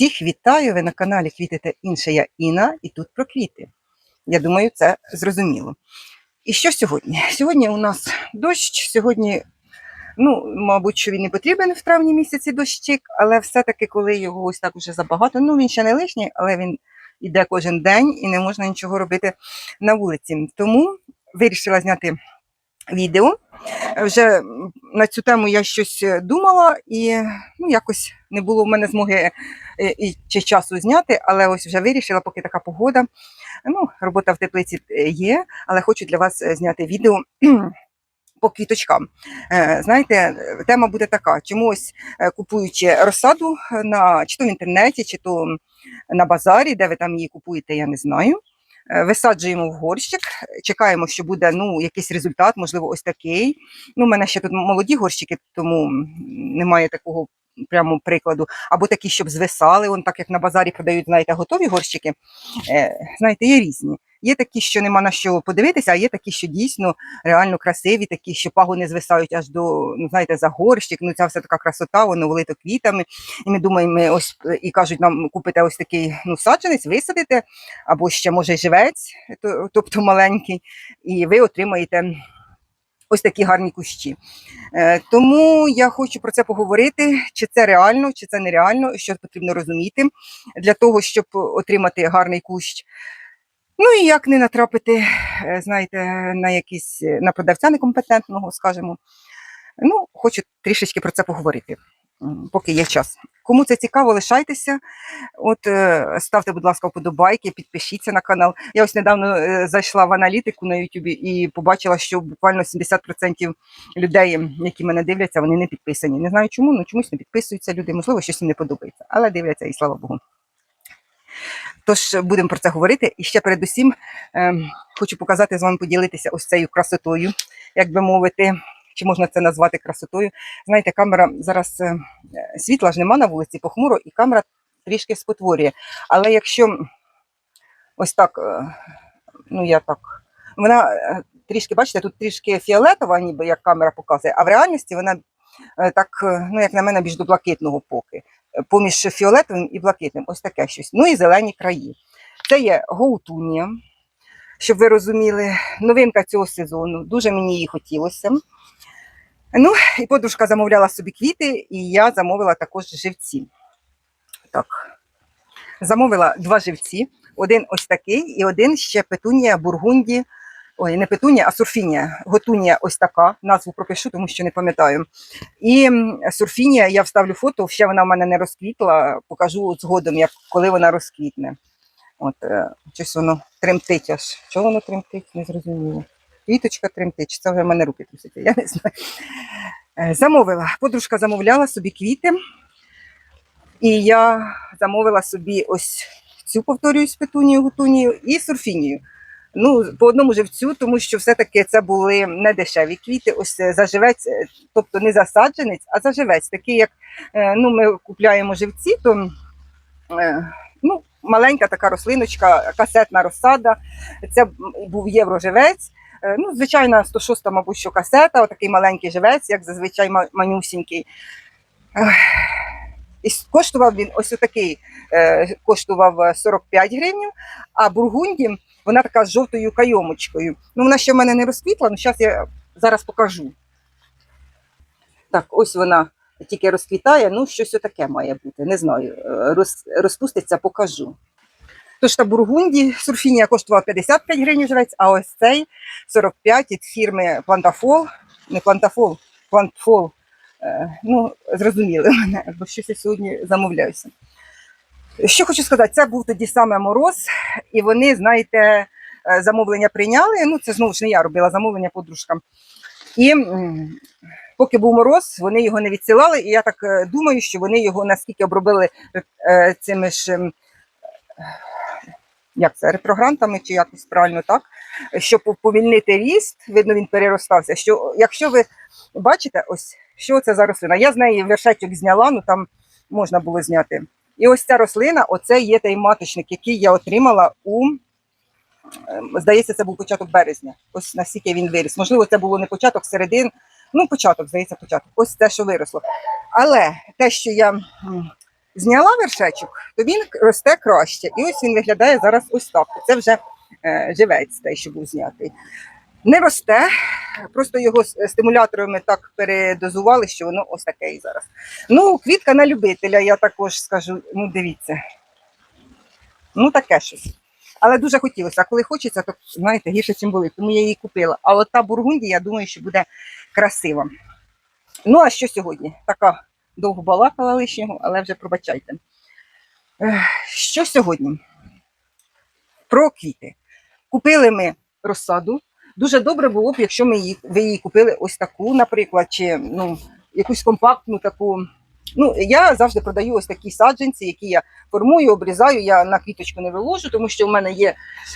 Всіх вітаю! Ви на каналі Квіти та інше. Я Інна, і тут про квіти. Я думаю, це зрозуміло. І що сьогодні? Сьогодні у нас дощ. Сьогодні, ну, мабуть, що він не потрібен в травні місяці дощик, але все-таки, коли його ось так уже забагато, ну він ще не лишній, але він іде кожен день і не можна нічого робити на вулиці. Тому вирішила зняти відео. Вже на цю тему я щось е, думала, і ну, якось не було в мене змоги е, і чи часу зняти, але ось вже вирішила, поки така погода. Ну, робота в теплиці е, є, але хочу для вас е, зняти відео. По квіточкам. Е, Знаєте, е, тема буде така: чомусь е, купуючи розсаду е, на чи то в інтернеті, чи то на базарі, де ви там її купуєте, я не знаю. Е, Висаджуємо в горщик, чекаємо, що буде ну, якийсь результат, можливо, ось такий. Ну, у мене ще тут молоді горщики, тому немає такого прямо прикладу. Або такі, щоб звисали, он так як на базарі продають, знаєте, готові горщики. Е, знаєте, є різні. Є такі, що нема на що подивитися, а є такі, що дійсно реально красиві, такі, що пагони звисають аж до, ну знаєте, за горщик. Ну ця вся така красота, воно влито квітами. І ми думаємо, ось е, і кажуть, нам купите ось такий ну, саджанець, висадите, або ще може живець, тобто маленький, і ви отримаєте ось такі гарні кущі. Е, Тому я хочу про це поговорити, чи це реально, чи це нереально, що потрібно розуміти для того, щоб отримати гарний кущ. Ну і як не натрапити, е, знаєте, на якийсь е, на продавця некомпетентного, скажімо. Ну, хочу трішечки про це поговорити, поки є час. Кому це цікаво, лишайтеся. От е, ставте, будь ласка, вподобайки, підпишіться на канал. Я ось недавно зайшла в аналітику на Ютубі і побачила, що буквально 70% людей, які мене дивляться, вони не підписані. Не знаю чому, але чомусь не підписуються люди. Можливо, щось їм не подобається, але дивляться і слава Богу. Тож е, будемо про це говорити. І ще передусім ем, хочу показати з вами поділитися ось цією красотою, як би мовити, чи можна це назвати красотою. Знаєте, камера зараз е, е, світла ж нема на вулиці похмуро, і камера трішки спотворює. Але якщо ось так, е, ну я так, вона е, трішки, бачите, тут трішки фіолетова, ніби як камера показує, а в реальності вона е, так, е, ну як на мене, більш до блакитного поки. Поміж фіолетовим і блакитним, ось таке щось. Ну і зелені краї. Це є гоутунія, щоб ви розуміли, новинка цього сезону. Дуже мені її хотілося. Ну, і подружка замовляла собі квіти, і я замовила також живці. Так. Замовила два живці. Один ось такий, і один ще петунія бургунді. Ой, не петунія, а сурфінія. Готунія ось така. Назву пропишу, тому що не пам'ятаю. І сурфінія, я вставлю фото, ще вона в мене не розквітла. Покажу згодом, як, коли вона розквітне. От, е, щось воно тремтить аж. Чого воно тремтить? Не зрозуміло. Квіточка тремтить, це вже в мене руки трусяться, я не знаю. Е, Замовила. Подружка замовляла собі квіти. І я замовила собі ось цю, повторююсь, петунію, гутунію і сурфінію. Ну, по одному живцю, тому що все-таки це були не дешеві квіти. Ось е, заживець, е, тобто не засадженець, а заживець. Такий, як е, ну, ми купляємо живці, то ну, маленька така рослиночка, касетна розсада. Це був євроживець. Ну, звичайно, 106, мабуть, що касета, отакий маленький живець, як зазвичай ма- манюсінький. І коштував він ось отакий, коштував е, 45 гривень, а бургунді, вона така з жовтою кайомочкою. Ну, вона ще в мене не розквітла, але зараз я зараз покажу. Так, ось вона тільки розквітає, ну, щось отаке має бути. Не знаю. е, Роз, розпуститься, покажу. Тож та бургунді сурфінія коштувала 55 гривень живець, а ось цей 45 від фірми Плантафол. Не Плантафол, Плантфол. Е, Ну, зрозуміли мене, бо щось я сьогодні замовляюся. Що хочу сказати, це був тоді саме мороз, і вони, знаєте, е, замовлення прийняли. Ну, це знову ж не я робила замовлення подружкам. І поки був мороз, вони його не відсилали. І я так е, думаю, що вони його наскільки обробили е, цими ж. як це, ретрогрантами, чи якось правильно так, щоб повільнити ріст, видно, він переростався. Що, якщо ви бачите, ось що це за рослина? Я з неї вершечок зняла, ну там можна було зняти. І ось ця рослина, оце є той маточник, який я отримала у, ем, здається, це був початок березня. Ось наскільки він виріс. Можливо, це було не початок, середин, ну початок, здається, початок. Ось те, що виросло. Але те, що я зняла вершечок, то він росте краще. І ось він виглядає зараз ось так. Це вже е, живець, той, що був знятий. Не росте, просто його стимуляторами так передозували, що воно ось таке і зараз. Ну, квітка на любителя, я також скажу, ну дивіться. Ну, таке щось. Але дуже хотілося. А коли хочеться, то знаєте, гірше, чим були. Тому я її купила. А от та бургундія, я думаю, що буде красива. Ну, а що сьогодні? Така довго балакала лишнього, але вже пробачайте. Що сьогодні? Про квіти. Купили ми розсаду. Дуже добре було б, якщо ми її, ви її купили ось таку, наприклад, чи ну, якусь компактну таку. Ну, я завжди продаю ось такі саджанці, які я формую, обрізаю. Я на квіточку не виложу, тому що в мене є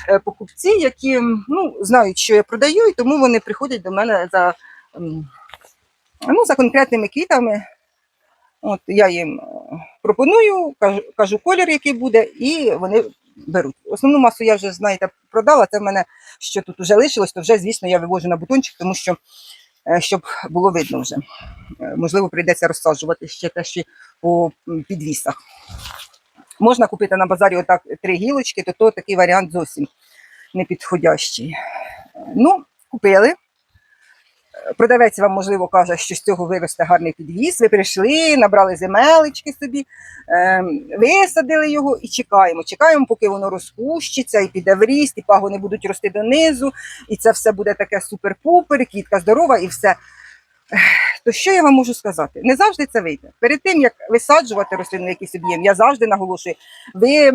е, покупці, які ну, знають, що я продаю, і тому вони приходять до мене за, ну, за конкретними квітами. От я їм е, пропоную, кажу, кажу колір, який буде, і вони беруть. Основну масу я вже, знаєте, продала. Це в мене що тут вже лишилось, то вже, звісно, я вивожу на бутончик, тому що е, щоб було видно вже. Е, Можливо, прийдеться розсаджувати ще те, що по підвісах. Можна купити на базарі отак три гілочки, то, то такий варіант зовсім не підходящий. Е, Ну, купили. Продавець вам, можливо, каже, що з цього виросте гарний підвіз. Ви прийшли, набрали земелечки собі, ем, висадили його і чекаємо. Чекаємо, поки воно розпущиться і піде в ріст, і пагони будуть рости донизу, і це все буде таке супер-пупер, квітка здорова і все. То що я вам можу сказати? Не завжди це вийде. Перед тим як висаджувати рослину, якийсь об'єм, я завжди наголошую, ви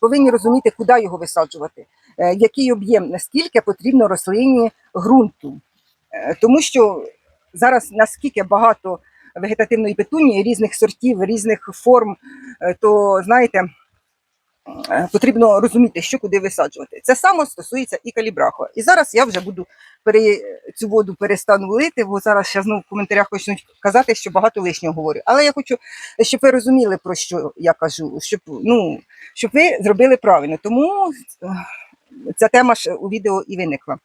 повинні розуміти, куди його висаджувати, е, який об'єм, наскільки потрібно рослині ґрунту. Е, Тому що зараз наскільки багато вегетативної петунії, різних сортів, різних форм, е, то знаєте, е, потрібно розуміти, що куди висаджувати. Це саме стосується і калібраху. І зараз я вже буду пере... цю воду перестану лити, бо зараз ще знову в коментарях почнуть казати, що багато лишнього говорю. Але я хочу, щоб ви розуміли, про що я кажу, щоб, ну, щоб ви зробили правильно. Тому ця тема ж у відео і виникла.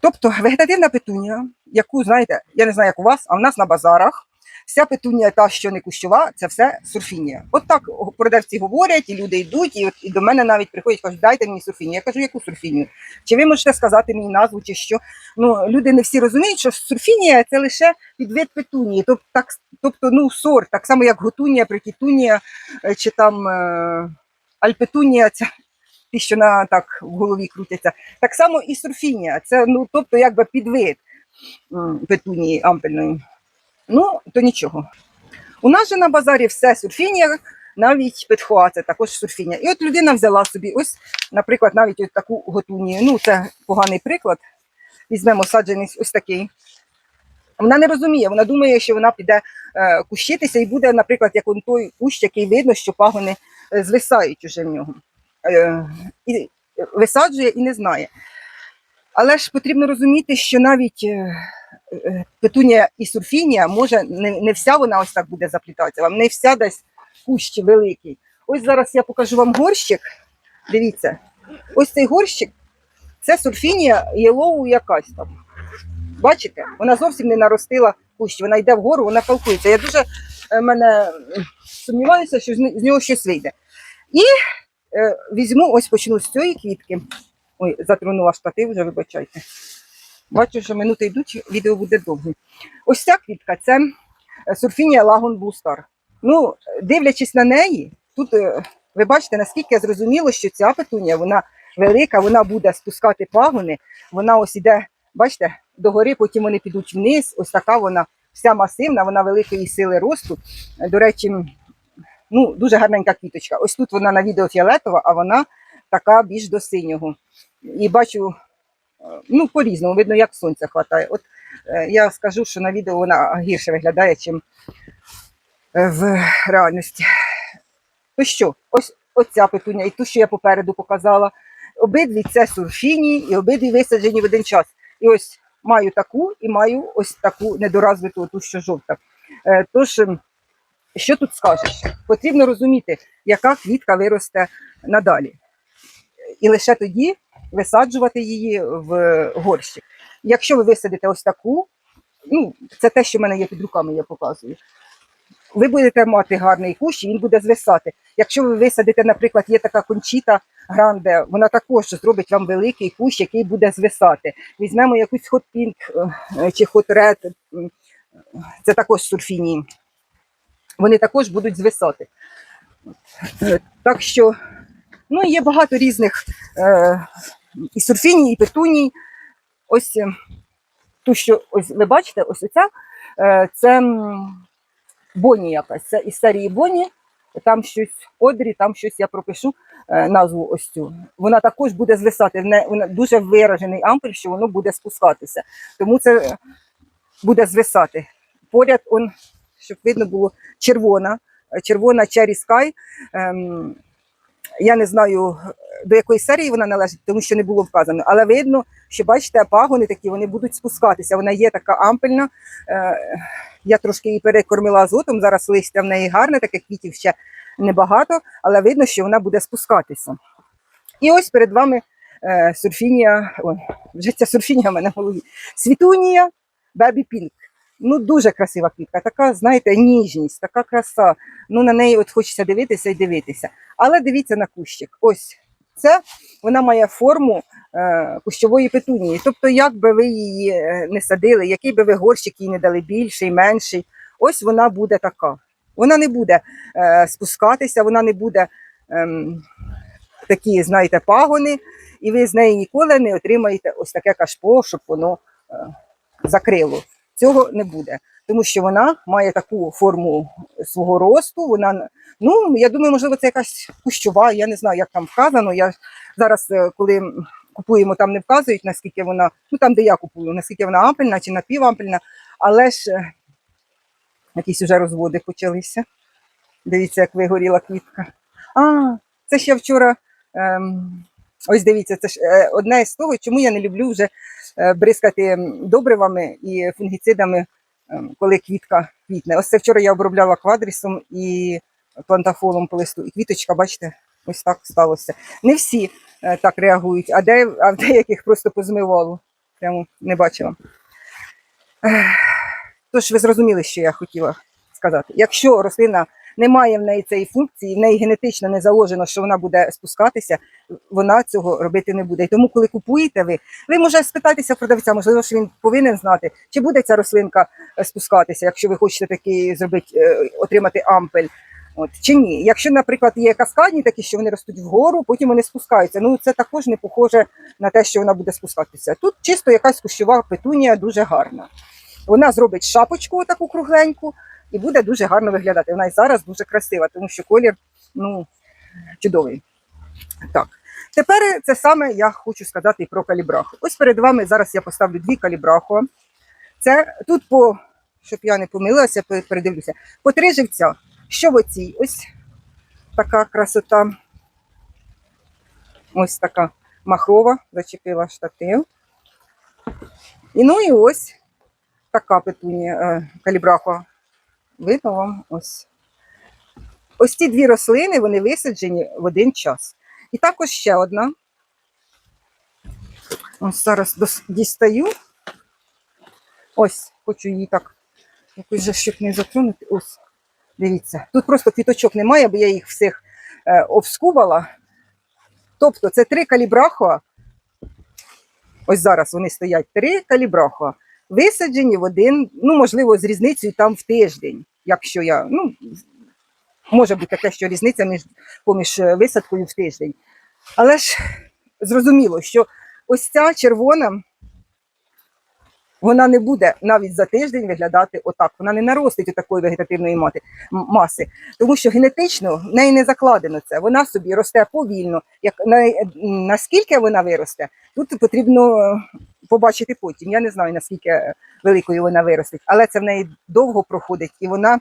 Тобто вегетативна петунія, яку, знаєте, я не знаю, як у вас, а в нас на базарах. Вся петунія, та, що не кущова, це все сурфінія. От так продавці говорять, і люди йдуть, і, от, і до мене навіть приходять, кажуть, дайте мені сурфінію. Я кажу, яку сурфінію? Чи ви можете сказати мені назву, чи що? Ну, люди не всі розуміють, що сурфінія це лише підвид петунії, тобто, так, тобто ну, сорт, так само як готунія, прикітунія, е, чи там е, альпетунія, це ті, що на так в голові крутяться. Так само і сурфінія. Це ну, тобто якби підвид петунії ампельної. Ну, то нічого. У нас же на базарі все сурфінія, навіть петхоа, це також сурфінія. І от людина взяла собі, ось, наприклад, навіть ось таку готунію. Ну, це поганий приклад. Візьмемо саджанець ось такий. Вона не розуміє, вона думає, що вона піде е, кущитися і буде, наприклад, як он той кущ, який видно, що пагони е, звисають уже в нього. Е, і висаджує і не знає. Але ж потрібно розуміти, що навіть е, е, петунія і сурфінія може не, не вся вона ось так буде заплітатися, вам не вся десь кущ великий. Ось зараз я покажу вам горщик. Дивіться, ось цей горщик це сурфінія єлоу якась там. Бачите, вона зовсім не наростила кущ, вона йде вгору, вона палкується. Я дуже мене сумніваюся, що з нього щось вийде. І візьму, ось почну з цієї квітки. Ой, затронула штатив, вже вибачайте. Бачу, що минути йдуть, відео буде довге. Ось ця квітка це е, сурфінія Лагон Блустар. Ну, дивлячись на неї, тут е, ви бачите, наскільки зрозуміло, що ця петунія, вона велика, вона буде спускати пагони, вона ось іде, бачите, догори, потім вони підуть вниз. Ось така вона вся масивна, вона великої сили росту. Е, До речі, ну, дуже гарненька квіточка. Ось тут вона на відео фіолетова, а вона така більш до синього. І бачу, е, ну, по-різному, видно, як сонця хватає. От е, я скажу, що на відео вона гірше виглядає, ніж в реальності. То що, ось оця петуня, і ту, що я попереду показала. Обидві це сурфіні, і обидві висаджені в один час. І ось маю таку і маю ось таку недоразвиту, ту, що жовта. Е, Тож, що тут скажеш? Потрібно розуміти, яка квітка виросте надалі. І лише тоді висаджувати її в горщик. Якщо ви висадите ось таку, ну, це те, що в мене є під руками, я показую. ви будете мати гарний кущ, і він буде звисати. Якщо ви висадите, наприклад, є така кончіта гранде, вона також зробить вам великий кущ, який буде звисати. Візьмемо якусь хот пінк чи хот ред, це також сурфінії. Вони також будуть звисати. Е, Так що, ну, є багато різних е, і сурфіній, і петуній. Ось е, ту, що ось ви бачите, ось оця, е, це Боні якась. Це із серії Боні. Там щось одрі, там щось я пропишу е, назву ось цю. Вона також буде звисати. Не, вона дуже виражений ампель, що воно буде спускатися. Тому це е, буде звисати. Поряд, он, щоб видно було, червона, е, червона Cherry Sky. Ем, я не знаю, до якої серії вона належить, тому що не було вказано. Але видно, що бачите, пагони такі вони будуть спускатися. Вона є така ампельна. Е, я трошки її перекормила азотом. Зараз листя в неї гарне, таких квітів ще небагато, але видно, що вона буде спускатися. І ось перед вами е, сурфінія. Ой, вже ця сурфінія в мене в голові. Світунія Бебі Пінк. Ну, дуже красива квітка, така, знаєте, ніжність, така краса. Ну, на неї от хочеться дивитися і дивитися. Але дивіться на кущик. Ось це вона має форму е, кущової петунії. Тобто, як би ви її е, не садили, який би ви горщик їй не дали більший, менший, ось вона буде така. Вона не буде е, спускатися, вона не буде ем, такі, знаєте, пагони, і ви з неї ніколи не отримаєте ось таке кашпо, щоб воно е, закрило. Цього не буде, тому що вона має таку форму свого росту. Вона ну я думаю, можливо, це якась кущова. Я не знаю, як там вказано. Я зараз, е, коли купуємо, там не вказують, наскільки вона, ну там, де я купую, наскільки вона ампельна чи напівампельна, але ж е, якісь вже розводи почалися. Дивіться, як вигоріла квітка. А, це ще вчора. Ем, ось дивіться, це ж е, одне з того, чому я не люблю вже е, бризкати добривами і фунгіцидами, ем, коли квітка квітне. Ось це вчора я обробляла квадрісом і плантафолом по листу. І квіточка, бачите, ось так сталося. Не всі е, так реагують, а, де, а в деяких просто позмивало. Прямо не бачила. Тож ви зрозуміли, що я хотіла сказати. Якщо рослина не має в неї цієї функції, в неї генетично не заложено, що вона буде спускатися, вона цього робити не буде. І тому, коли купуєте ви, ви можете спитатися продавця, можливо, що він повинен знати, чи буде ця рослинка е, спускатися, якщо ви хочете такий зробити, е, отримати ампель. От, чи ні? Якщо, наприклад, є каскадні такі, що вони ростуть вгору, потім вони спускаються. Ну це також не похоже на те, що вона буде спускатися. Тут чисто якась кущова петунія дуже гарна. Вона зробить шапочку таку кругленьку і буде дуже гарно виглядати. Вона і зараз дуже красива, тому що колір ну, чудовий. Так. Тепер це саме я хочу сказати про калібраху. Ось перед вами зараз я поставлю дві калібраху. Це тут по, щоб я не помилилася, передивлюся, по три живця. Що в оцій? Ось така красота. Ось така махрова, зачепила штатив. І ну і ось така петунія, е, калібраха. Видно вам ось. Ось ці дві рослини вони висаджені в один час. І також ще одна. Ось зараз дістаю. Ось, хочу її так, якось же, щоб не затронути. Ось, дивіться. Тут просто квіточок немає, бо я їх всіх е, обскубала. Тобто це три калібрахоа. Ось зараз вони стоять три калібрахоа. Висаджені в один, ну, можливо, з різницею там в тиждень, якщо я, ну, може бути таке, що різниця між поміж е, висадкою в тиждень. Але ж зрозуміло, що ось ця червона, вона не буде навіть за тиждень виглядати отак. Вона не наростить у такої вегетативної мати, маси, тому що генетично в неї не закладено це. Вона собі росте повільно. Як на, наскільки вона виросте, тут потрібно е, побачити потім. Я не знаю наскільки великою вона виростить, але це в неї довго проходить, і вона,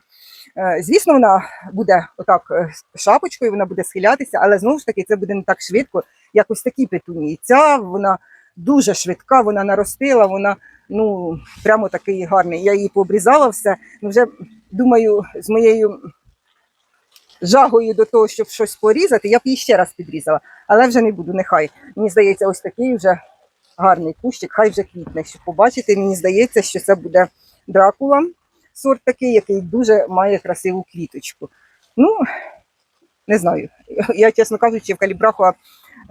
е, звісно, вона буде отак е, шапочкою, вона буде схилятися, але знову ж таки це буде не так швидко, як ось такі петунії. Ця вона дуже швидка, вона наростила, вона ну прямо такий гарний. Я її пообрізала все. Ну вже думаю, з моєю жагою до того, щоб щось порізати, я б її ще раз підрізала, але вже не буду. Нехай мені здається, ось такий вже гарний кущик, хай вже квітне. Щоб побачити, мені здається, що це буде дракула сорт такий, який дуже має красиву квіточку. Ну, не знаю. Я, чесно кажучи, в калібраху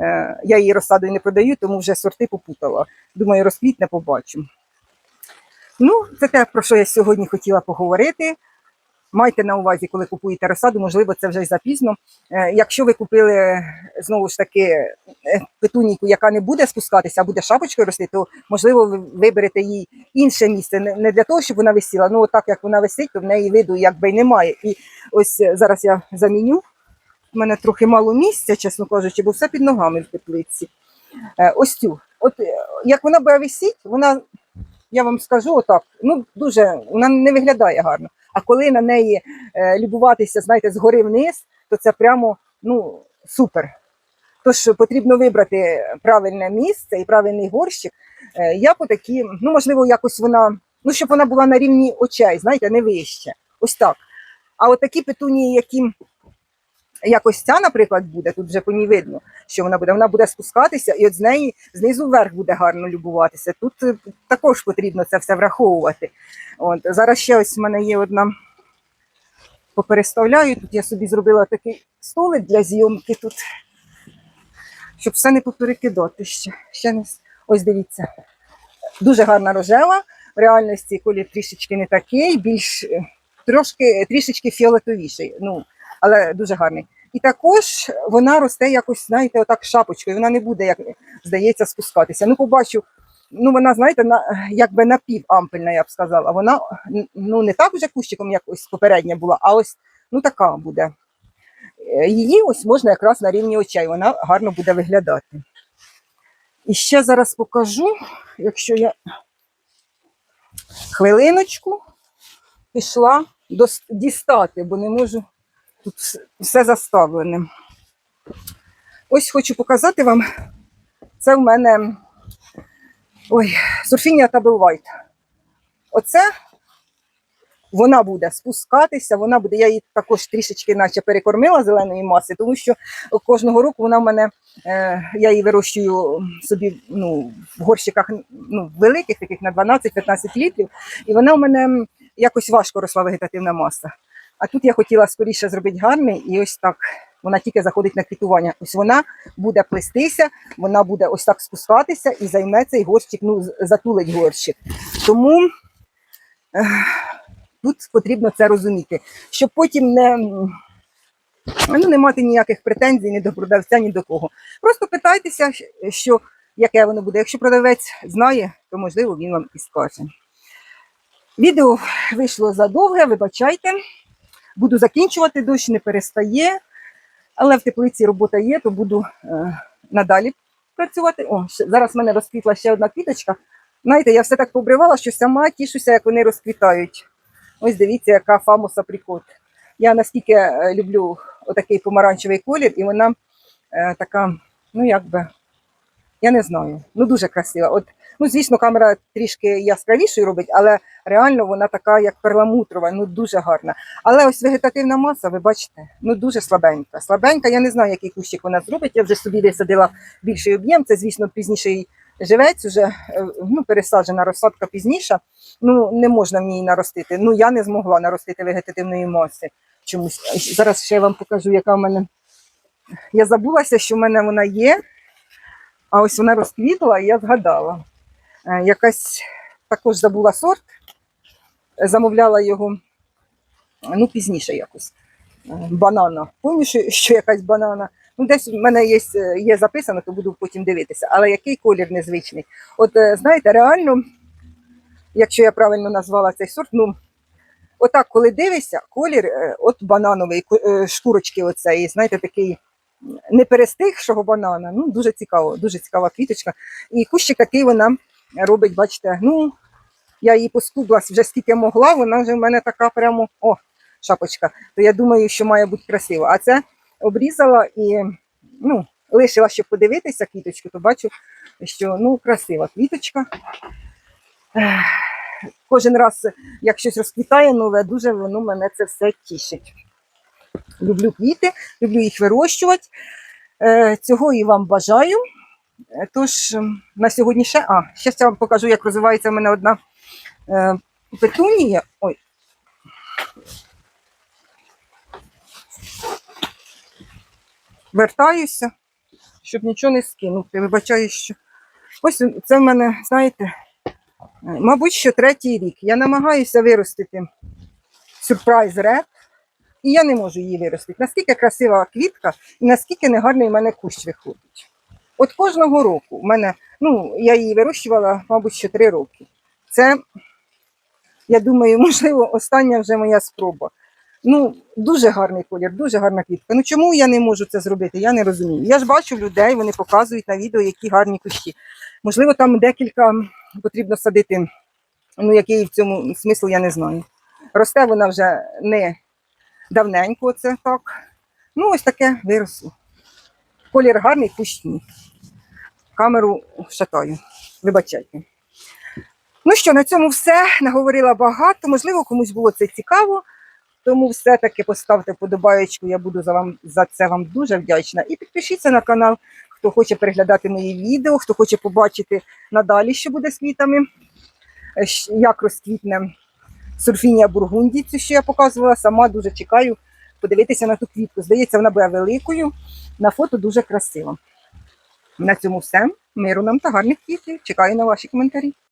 е, я її розсадою не продаю, тому вже сорти попутала. Думаю, розквітне побачимо. Ну, це те, про що я сьогодні хотіла поговорити. Майте на увазі, коли купуєте розсаду, можливо, це вже запізно. Е, Якщо ви купили знову ж таки е, петунійку, яка не буде спускатися, а буде шапочкою рости, то можливо ви виберете їй інше місце. Не- для того, щоб вона висіла. Ну, так як вона висить, то в неї виду якби немає. І ось е, зараз я заміню. У мене трохи мало місця, чесно кажучи, бо все під ногами в теплиці. Е, Ось цю. От е, як вона буде висіти, вона, я вам скажу отак, ну дуже вона не виглядає гарно. А коли на неї е, любуватися, знаєте, згори вниз, то це прямо ну, супер. Тож потрібно вибрати правильне місце і правильний горщик. Е, Я по такі, ну можливо, якось вона, ну щоб вона була на рівні очей, знаєте, не вище. Ось так. А от такі петунії, які якось ця, наприклад, буде, тут вже по ній видно, що вона буде. Вона буде спускатися, і от з неї знизу вверх буде гарно любуватися. Тут е, також потрібно це все враховувати. От зараз ще ось в мене є одна. Попереставляю. Тут я собі зробила такий столик для зйомки тут, щоб все не поперекидати ще. ще не... Ось дивіться. Дуже гарна рожева. В реальності колір трішечки не такий, більш е, трошки трішечки фіолетовіший. Ну, але дуже гарний. І також вона росте якось, знаєте, отак шапочкою. Вона не буде, як здається, спускатися. Ну, побачу, ну вона, знаєте, на, якби напівампельна, я б сказала. Вона ну, не так вже кущиком, як ось попередня була, а ось ну, така буде. Е, Її ось можна якраз на рівні очей, вона гарно буде виглядати. І ще зараз покажу, якщо я хвилиночку пішла дістати, бо не можу тут все заставлене. Ось хочу показати вам. Це в мене ой, сурфінія Табелвайт. Оце вона буде спускатися, вона буде. Я її також трішечки наче перекормила зеленої маси, тому що кожного року вона в мене, е, я її вирощую собі ну, в горщиках ну, великих, таких на 12-15 літрів, і вона в мене якось важко росла вегетативна маса. А тут я хотіла скоріше зробити гарний, і ось так вона тільки заходить на квітування. Ось вона буде плестися, вона буде ось так спускатися і займе цей горщик, ну, затулить горщик. Тому тут потрібно це розуміти, щоб потім не, ну, не мати ніяких претензій ні до продавця, ні до кого. Просто питайтеся, що яке воно буде. Якщо продавець знає, то можливо він вам і скаже. Відео вийшло задовге, вибачайте. Буду закінчувати, дощ не перестає, але в теплиці робота є, то буду е, надалі працювати. О, ще, зараз в мене розквітла ще одна квіточка. Знаєте, я все так побривала, що сама тішуся, як вони розквітають. Ось дивіться, яка фамуса прикот. Я наскільки е, люблю отакий помаранчевий колір, і вона е, така, ну як би, я не знаю, ну дуже красива. От, ну, звісно, камера трішки яскравішою робить, але реально вона така, як перламутрова, ну дуже гарна. Але ось вегетативна маса, ви бачите, ну дуже слабенька. Слабенька, я не знаю, який кущик вона зробить. Я вже собі висадила більший об'єм. Це, звісно, пізніший живець, уже е, ну, пересаджена розсадка пізніша. Ну, не можна в ній наростити. Ну, я не змогла наростити вегетативної маси чомусь. Зараз ще я вам покажу, яка в мене. Я забулася, що в мене вона є. А ось вона розквітла, і я згадала. Е, Якась також забула сорт, замовляла його ну, пізніше якось. Е, Банана. Пам'ятаю, що, якась банана. Ну, десь в мене є, е, є записано, то буду потім дивитися. Але який колір незвичний. От е, знаєте, реально, якщо я правильно назвала цей сорт, ну отак, коли дивишся, колір от банановий, е, шкурочки оцеї, знаєте, такий не перестигшого банана. Ну, дуже цікаво, дуже цікава квіточка. І кущик такий вона робить, бачите, ну, я її поскублась вже скільки могла, вона вже в мене така прямо, о, шапочка. То я думаю, що має бути красиво. А це обрізала і ну, лишила, щоб подивитися квіточку, то бачу, що ну, красива квіточка. Кожен раз, як щось розквітає нове, дуже воно мене це все тішить. Люблю квіти, люблю їх вирощувати. Е, Цього і вам бажаю. Е, Тож ем, на сьогодні ще. А, ще я вам покажу, як розвивається в мене одна Е, петунія, ой, вертаюся, щоб нічого не скинути. Вибачаю, що ось це в мене, знаєте, е, мабуть, що третій рік. Я намагаюся виростити сюрприз ред. І я не можу її виростити. Наскільки красива квітка і наскільки негарний в мене кущ виходить. От кожного року в мене, ну, я її вирощувала, мабуть, ще три роки. Це я думаю, можливо, остання вже моя спроба. Ну, дуже гарний колір, дуже гарна квітка. Ну чому я не можу це зробити? Я не розумію. Я ж бачу людей, вони показують на відео, які гарні кущі. Можливо, там декілька потрібно садити. Ну, який в цьому смисл, я не знаю. Росте вона вже не давненько, це так. Ну, ось таке виросло. Колір гарний, кущ. Камеру шатаю. Вибачайте. Ну що, на цьому все. Наговорила багато. Можливо, комусь було це цікаво. Тому все-таки поставте подобаєчку, я буду за, вам, за це вам дуже вдячна. І підпишіться на канал, хто хоче переглядати мої відео, хто хоче побачити надалі, що буде з квітами, е, як розквітне сурфінія бургунді, цю, що я показувала, сама дуже чекаю подивитися на ту квітку. Здається, вона буде великою, на фото дуже красиво. На цьому все. Миру нам та гарних квітів. Чекаю на ваші коментарі.